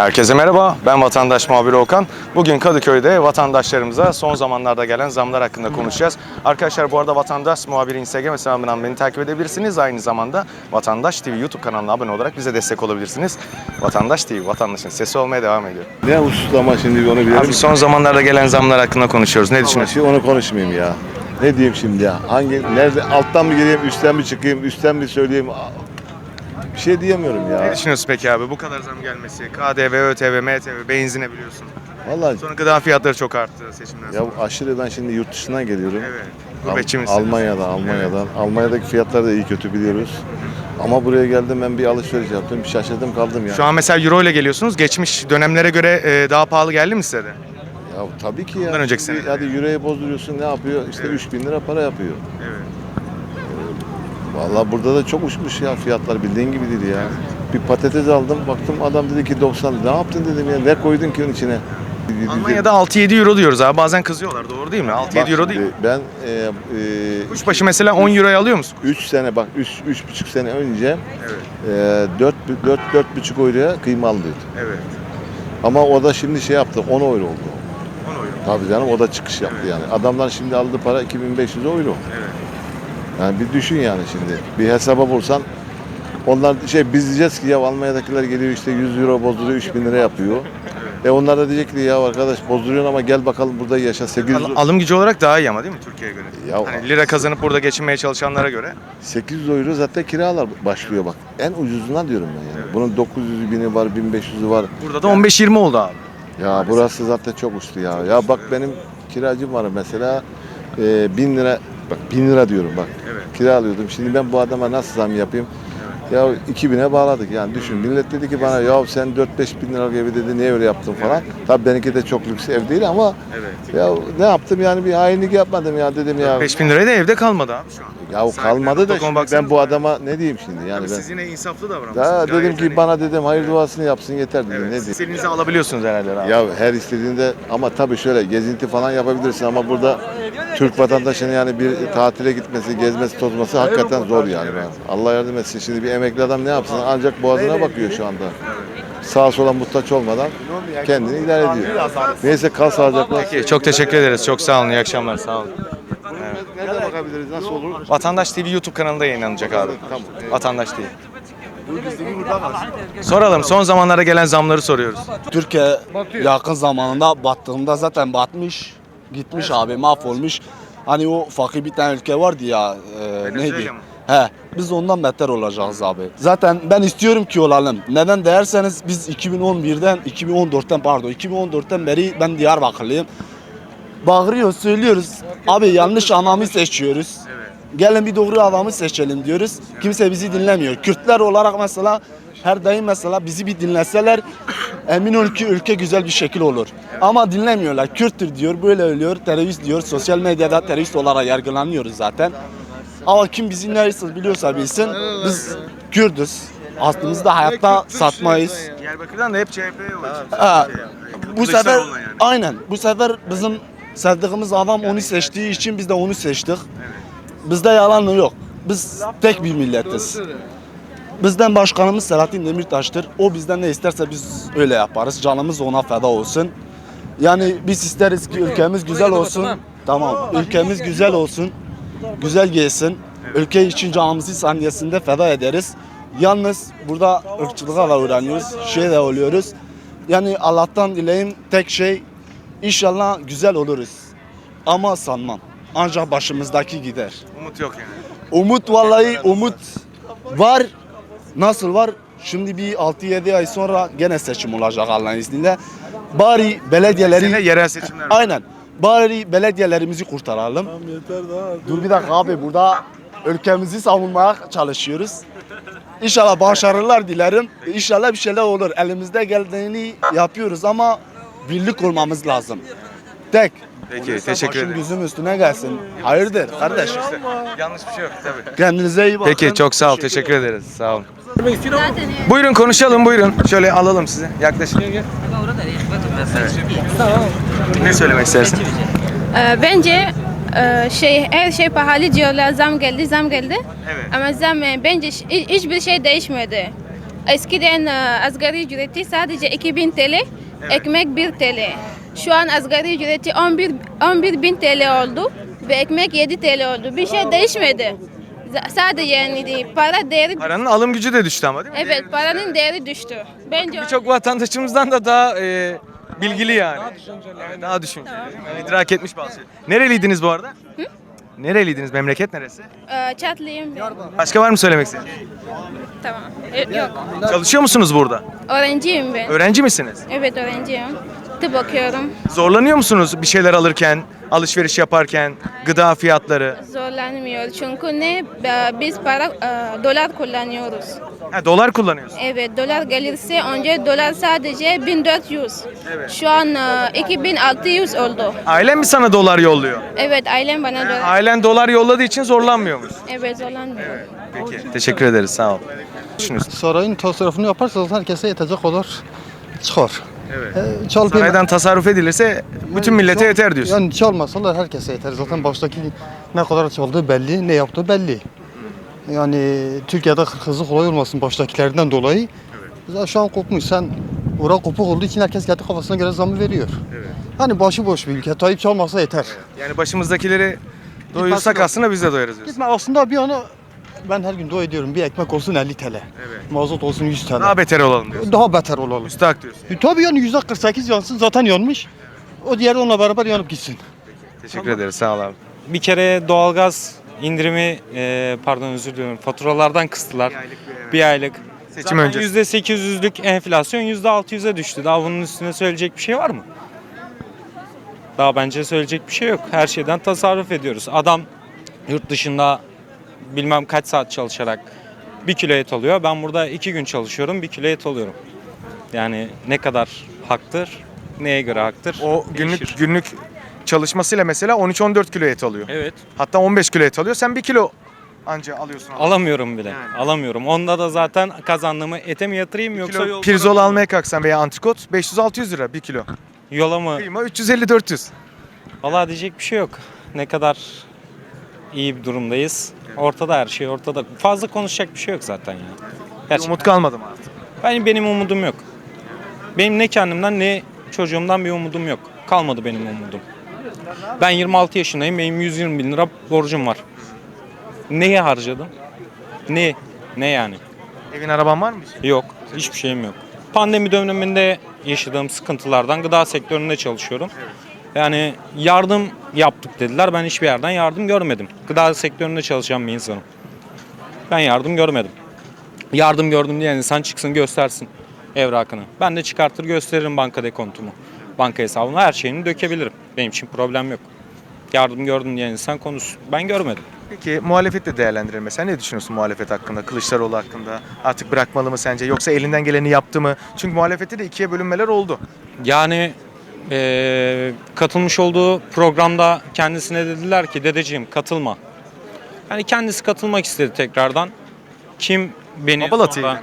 Herkese merhaba, ben vatandaş muhabiri Okan. Bugün Kadıköy'de vatandaşlarımıza son zamanlarda gelen zamlar hakkında konuşacağız. Arkadaşlar bu arada Vatandaş Muhabiri Instagram hesabından beni takip edebilirsiniz. Aynı zamanda Vatandaş TV YouTube kanalına abone olarak bize destek olabilirsiniz. Vatandaş TV, vatandaşın sesi olmaya devam ediyor. Ne hususlama şimdi onu bilelim. Abi son zamanlarda gelen zamlar hakkında konuşuyoruz. Ne düşünüyorsun? Şimdi onu konuşmayayım ya. Ne diyeyim şimdi ya? Hangi nerede alttan mı gireyim, üstten mi çıkayım, üstten mi söyleyeyim? Bir şey diyemiyorum Ne ya. düşünüyorsun peki abi? Bu kadar zam gelmesi, KDV, ÖTV, MTV, benzine biliyorsun. Vallahi Sonra gıda fiyatları çok arttı seçimden ya sonra. aşırı ben şimdi yurt dışından geliyorum. Evet. Al- Gurbetçi misiniz? Almanya'da, Almanya'dan. Almanya'daki fiyatları da iyi kötü biliyoruz. Ama buraya geldim ben bir alışveriş yaptım. Bir şaşırdım kaldım ya. Şu an mesela euro ile geliyorsunuz. Geçmiş dönemlere göre e, daha pahalı geldi mi size de? Ya tabii ki ya. Bundan önceki seneler Hadi euroyu bozduruyorsun ne yapıyor? İşte 3000 lira para yapıyor. Evet. Vallahi burada da çok uçmuş ya fiyatlar bildiğin gibi değil ya. Bir patates aldım baktım adam dedi ki 90 ne yaptın dedim ya ne koydun ki onun içine? Almanya'da 6-7 euro diyoruz abi. Bazen kızıyorlar. Doğru değil mi? 6-7 euro değil. Ben e, e, Kuşbaşı mesela 10 euroya alıyor musun? 3 sene bak 3 üç, buçuk sene önce Evet. e, 4 4 4 buçuk euroya kıyma alıyordu. Evet. Ama o da şimdi şey yaptı 10 euro oldu. 10 euro. Tabii canım o da çıkış yaptı yani. Adamlar şimdi aldığı para 2500 euro. Evet. Yani bir düşün yani şimdi. Bir hesaba bulsan onlar şey biz diyeceğiz ki ya Almanya'dakiler geliyor işte 100 euro bozduruyor 3000 lira yapıyor. E onlar da diyecek ki ya arkadaş bozduruyorsun ama gel bakalım burada yaşa 800 Al- alım gücü olarak daha iyi ama değil mi Türkiye'ye göre? Ya- hani lira kazanıp burada geçinmeye çalışanlara göre. 800 euro zaten kiralar başlıyor bak. En ucuzundan diyorum ben yani. Bunun 900 bini var 1500'ü var. Burada da 15-20 oldu abi. Ya burası zaten çok uçtu ya. Ya bak benim kiracım var mesela e, 1000 lira bak 1000 lira diyorum bak. Evet. Kiralıyordum. Şimdi ben bu adama nasıl zam yapayım? Ya 2000'e bağladık yani düşün. Millet dedi ki bana ya sen 4-5 bin lira evi dedi niye öyle yaptın falan. Tabii benimki de çok lüks ev değil ama Evet. ya ne yaptım yani bir hainlik yapmadım ya dedim ya. 5000 liraya da evde kalmadı abi şu an. Ya o kalmadı da şimdi ben bu adama ne diyeyim şimdi yani ben. siz yine insaflı davranmışsınız. Daha Gayet dedim ki hani- bana dedim hayır duasını yapsın yeter dedim. Evet. Ne diyeyim? İstediğinizi alabiliyorsunuz herhalde abi. Ya her istediğinde ama tabii şöyle gezinti falan yapabilirsin ama burada Türk vatandaşının yani bir tatile gitmesi, gezmesi, tozması hakikaten zor yani. Allah yardım etsin. Şimdi bir emekli adam ne yapsın? Ancak boğazına bakıyor şu anda. Sağa sola muhtaç olmadan kendini idare ediyor. Neyse kal sağlıcakla. Peki, çok teşekkür ederiz. Çok sağ olun. İyi akşamlar. Sağ olun. Nerede bakabiliriz? Nasıl olur? Vatandaş TV YouTube kanalında yayınlanacak abi. Vatandaş TV. Soralım. Son zamanlarda gelen zamları soruyoruz. Türkiye yakın zamanında battığında zaten batmış, gitmiş abi mahvolmuş. Hani o fakir bir tane ülke vardı ya, e, neydi? He, biz ondan beter olacağız abi. Zaten ben istiyorum ki olalım. Neden derseniz biz 2011'den, 2014'ten pardon, 2014'ten beri ben Diyarbakırlıyım. Bağırıyoruz, söylüyoruz. Abi yanlış adamı seçiyoruz. Gelin bir doğru adamı seçelim diyoruz. Kimse bizi dinlemiyor. Kürtler olarak mesela her daim mesela bizi bir dinleseler emin ol ki ülke güzel bir şekil olur. Ama dinlemiyorlar. Kürttür diyor, böyle ölüyor, terörist diyor. Sosyal medyada terörist olarak yargılanıyoruz zaten. Ama kim bizi neresi biliyorsa bilsin biz Kürdüz. Aslımızda hayatta satmayız. Diyarbakır'dan da hep CHP'ye Ha, bu sefer yani. aynen bu sefer bizim sevdiğimiz adam onu seçtiği için biz de onu seçtik. Bizde yalan yok. Biz tek bir milletiz. Bizden başkanımız Selahattin Demirtaş'tır. O bizden ne isterse biz öyle yaparız. Canımız ona feda olsun. Yani biz isteriz ki ülkemiz güzel olsun. Tamam. Ülkemiz güzel olsun. Güzel gelsin. Ülke için canımızı saniyesinde feda ederiz. Yalnız burada ırkçılığa da uğranıyoruz. Şey de oluyoruz. Yani Allah'tan dileyim tek şey inşallah güzel oluruz. Ama sanmam. Ancak başımızdaki gider. Umut yok yani. Umut vallahi umut var. Nasıl var? Şimdi bir 6-7 ay sonra gene seçim olacak Allah'ın izniyle. Bari belediyeleri... Yerel seçimler. Aynen. Bari belediyelerimizi kurtaralım. Dur bir dakika abi burada ülkemizi savunmaya çalışıyoruz. İnşallah başarılar dilerim. İnşallah bir şeyler olur. Elimizde geldiğini yapıyoruz ama birlik olmamız lazım. Tek. Peki, teşekkür Başım ederim. gözüm üstüne gelsin. Hayırdır kardeş? Yanlış bir şey yok tabii. Kendinize iyi bakın. Peki çok sağ ol. Teşekkür ederiz. Sağ olun. Buyurun konuşalım buyurun. Şöyle alalım sizi. Yaklaşın. Evet. Ne söylemek istersin? Ee, Bence e, şey her şey pahalı diyorlar zam geldi zam geldi Evet. ama zam e, bence ş- hiçbir şey değişmedi. Eskiden e, asgari ücreti sadece 2000 TL, ekmek 1 TL. Şu an asgari ücreti 11 11 bin TL oldu ve ekmek 7 TL oldu. Bir şey değişmedi. Sadece yani para değeri Paranın alım gücü de düştü ama değil mi? Evet, paranın değeri düştü. Bence Birçok vatandaşımızdan da daha e, bilgili yani. Daha düşünceli. Evet, daha düşünceli. Yani idrak etmiş bazı şeyleri. Nereliydiniz bu arada? Nereliydiniz? Memleket neresi? e, çatlıyım ben. Başka var mı söylemek istediğiniz? Tamam. E, yok. Çalışıyor musunuz burada? Öğrenciyim ben. Öğrenci misiniz? Evet öğrenciyim. Tıp okuyorum. Zorlanıyor musunuz bir şeyler alırken, alışveriş yaparken, gıda fiyatları? Zorlanmıyor çünkü ne e, biz para e, dolar kullanıyoruz. Ha, dolar kullanıyorsunuz. Evet dolar gelirse önce dolar sadece 1400. Evet. Şu an e, 2600 oldu. Ailen mi sana dolar yolluyor? Evet ailem bana dolar. Ailen dolar yolladığı için zorlanmıyormuş. Evet zorlanmıyor. Peki. Teşekkür ederiz. Sağ ol. Düşünüyorsun. Sarayın tasarrufunu yaparsa zaten herkese yetecek olur çıkar. Evet. Çal Saraydan tasarruf edilirse bütün millete yeter diyorsun. Yani çalmasalar herkese yeter. Zaten baştaki ne kadar çaldığı belli, ne yaptığı belli. Yani Türkiye'de hızlı kolay olmasın baştakilerden dolayı. Zaten şu an kopmuş. Sen ora kopuk olduğu için herkes kendi kafasına göre zamı veriyor. Hani başıboş bir ülke. Tayyip çalmasa yeter. Yani başımızdakileri doyursak aslında biz de doyarız diyorsun. Gitme aslında bir ana ben her gün dua ediyorum. Bir ekmek olsun 50 TL. Mazot olsun 100 TL. Daha beter olalım diyorsun. Daha beter olalım. Müstahak diyorsun. E, tabii yani yüzde 48 yansın zaten yanmış. O diğeri onunla beraber yanıp gitsin. Teşekkür ederiz. Sağ ol abi. Bir kere doğalgaz indirimi e, pardon özür diliyorum faturalardan kıstılar. Bir aylık. Seçim Zaten öncesi. %800'lük enflasyon %600'e düştü. Daha bunun üstüne söyleyecek bir şey var mı? Daha bence söyleyecek bir şey yok. Her şeyden tasarruf ediyoruz. Adam yurt dışında bilmem kaç saat çalışarak bir kilo et alıyor. Ben burada iki gün çalışıyorum bir kilo et alıyorum. Yani ne kadar haktır, neye göre haktır? O günlük değişir. günlük çalışmasıyla mesela 13-14 kilo et alıyor. Evet. Hatta 15 kilo et alıyor. Sen 1 kilo anca alıyorsun. Alamıyorum bile. Yani. Alamıyorum. Onda da zaten kazandığımı ete mi yatırayım Bir yoksa kilo pirzol almaya kalksan veya antrikot 500-600 lira 1 kilo. yola mı? Kıyma 350-400. Valla diyecek bir şey yok. Ne kadar iyi bir durumdayız. Ortada her şey ortada. Fazla konuşacak bir şey yok zaten ya. Bir Gerçekten. umut kalmadı mı artık? Benim, benim umudum yok. Benim ne kendimden ne çocuğumdan bir umudum yok. Kalmadı benim umudum. Ben 26 yaşındayım. Benim 120 bin lira borcum var. Neye harcadım? Ne? Ne yani? Evin araban var mı? Yok. Hiçbir şeyim yok. Pandemi döneminde yaşadığım sıkıntılardan gıda sektöründe çalışıyorum. Yani yardım yaptık dediler. Ben hiçbir yerden yardım görmedim. Gıda sektöründe çalışan bir insanım. Ben yardım görmedim. Yardım gördüm diyen insan çıksın göstersin evrakını. Ben de çıkartır gösteririm banka dekontumu. Banka hesabımı her şeyini dökebilirim. Benim için problem yok. Yardım gördüm diyen insan konuşsun. Ben görmedim. Peki muhalefet de değerlendirelim. Mesela ne düşünüyorsun muhalefet hakkında, Kılıçdaroğlu hakkında? Artık bırakmalı mı sence? Yoksa elinden geleni yaptı mı? Çünkü muhalefette de ikiye bölünmeler oldu. Yani eee, katılmış olduğu programda kendisine dediler ki dedeciğim katılma. Yani kendisi katılmak istedi tekrardan. Kim beni Babala sonra- TV.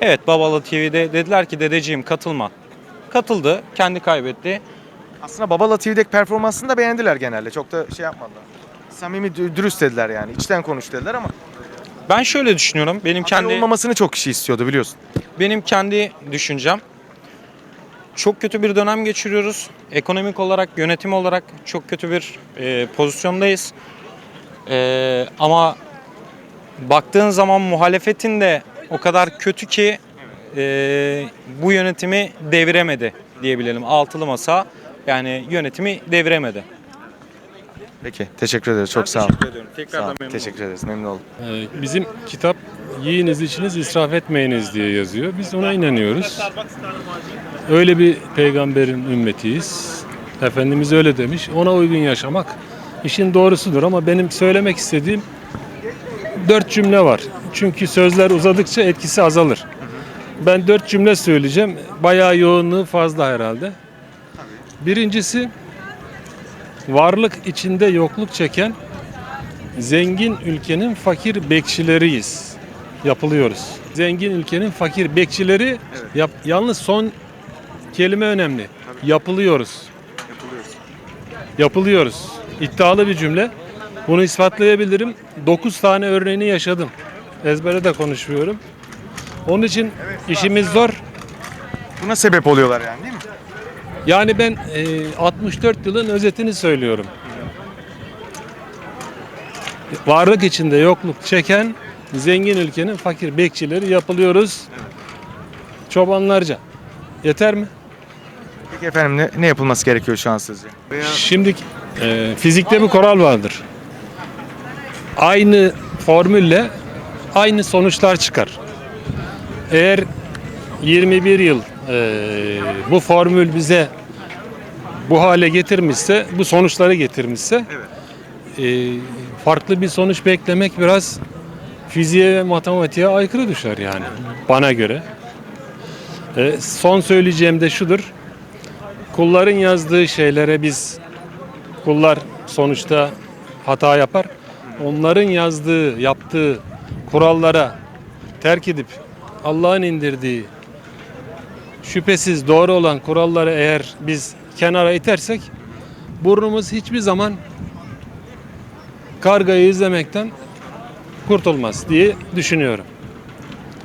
Evet Babala TV'de dediler ki dedeciğim katılma. Katıldı, kendi kaybetti. Aslında Babala TV'deki performansını da beğendiler genelde. Çok da şey yapmadılar. Samimi, dü- dürüst dediler yani. İçten konuş dediler ama Ben şöyle düşünüyorum. Benim kendi kendi olmamasını çok kişi istiyordu biliyorsun. benim kendi düşüncem. Çok kötü bir dönem geçiriyoruz. Ekonomik olarak, yönetim olarak çok kötü bir e, pozisyondayız. E, ama baktığın zaman muhalefetin de o kadar kötü ki e, bu yönetimi deviremedi diyebilelim. Altılı masa yani yönetimi deviremedi. Peki teşekkür ederiz. Çok sağ ol. Teşekkür ediyorum. Sağ ol. Tekrardan memnun. Teşekkür ederiz. Memnun oldum. Ee, Bizim kitap yiyiniz içiniz israf etmeyiniz diye yazıyor. Biz ona inanıyoruz. Öyle bir peygamberin ümmetiyiz. Efendimiz öyle demiş. Ona uygun yaşamak işin doğrusudur ama benim söylemek istediğim dört cümle var. Çünkü sözler uzadıkça etkisi azalır. Ben dört cümle söyleyeceğim. Bayağı yoğunluğu fazla herhalde. Birincisi varlık içinde yokluk çeken Zengin ülkenin fakir bekçileriyiz. Yapılıyoruz. Zengin ülkenin fakir bekçileri yap, yalnız son kelime önemli. Yapılıyoruz. Yapılıyoruz. İddialı bir cümle. Bunu ispatlayabilirim. 9 tane örneğini yaşadım. Ezbere de konuşmuyorum. Onun için işimiz zor. Buna sebep oluyorlar yani değil mi? Yani ben e, 64 yılın özetini söylüyorum. Varlık içinde yokluk çeken zengin ülkenin fakir bekçileri yapılıyoruz. Çobanlarca. Yeter mi? Peki efendim ne, ne yapılması gerekiyor şu an sizce? Şimdi e, fizikte bir kural vardır. Aynı formülle aynı sonuçlar çıkar. Eğer 21 yıl e, bu formül bize bu hale getirmişse, bu sonuçları getirmişse e, farklı bir sonuç beklemek biraz fiziğe ve matematiğe aykırı düşer yani bana göre. E, son söyleyeceğim de şudur. Kulların yazdığı şeylere biz kullar sonuçta hata yapar. Onların yazdığı, yaptığı kurallara terk edip Allah'ın indirdiği şüphesiz doğru olan kuralları eğer biz kenara itersek burnumuz hiçbir zaman kargayı izlemekten kurtulmaz diye düşünüyorum.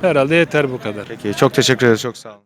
Herhalde yeter bu kadar. Peki çok teşekkür ederiz. Çok sağ olun.